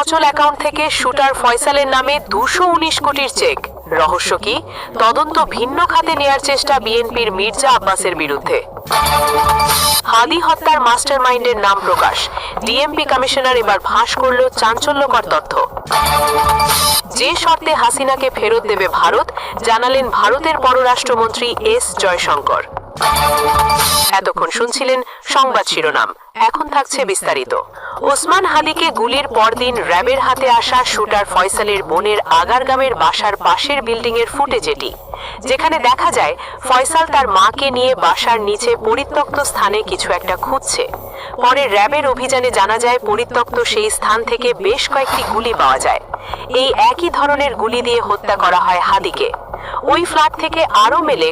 অচল অ্যাকাউন্ট থেকে শুটার ফয়সালের নামে দুশো উনিশ কোটির চেক। রহস্য কি? তদন্ত ভিন্ন খাতে নেয়ার চেষ্টা বিএনপির মির্জা আব্বাসের বিরুদ্ধে। হাদি হত্যার মাস্টারমাইন্ডের নাম প্রকাশ। ডিএমপি কমিশনার এবার ফাঁস করল চাঞ্চল্যকর তথ্য। যে শর্তে হাসিনাকে ফেরত দেবে ভারত, জানালেন ভারতের পররাষ্ট্রমন্ত্রী এস জয়শঙ্কর। এতক্ষণ শুনছিলেন সংবাদ শিরোনাম। এখন থাকছে বিস্তারিত। ওসমান হাদিকে গুলির পরদিন র্যাবের হাতে আসা শুটার ফয়সালের বোনের আগারগামের বাসার পাশের বিল্ডিং এর ফুটেজ এটি যেখানে দেখা যায়, ফয়সাল তার মাকে নিয়ে বাসার নিচে পরিত্যক্ত স্থানে কিছু একটা খুঁজছে। পরে র্যাবের অভিযানে জানা যায়, পরিত্যক্ত সেই স্থান থেকে বেশ কয়েকটি গুলি পাওয়া যায়। এই একই ধরনের গুলি দিয়ে হত্যা করা হয় হাদিকে। ওই ফ্ল্যাট থেকে আরও মেলে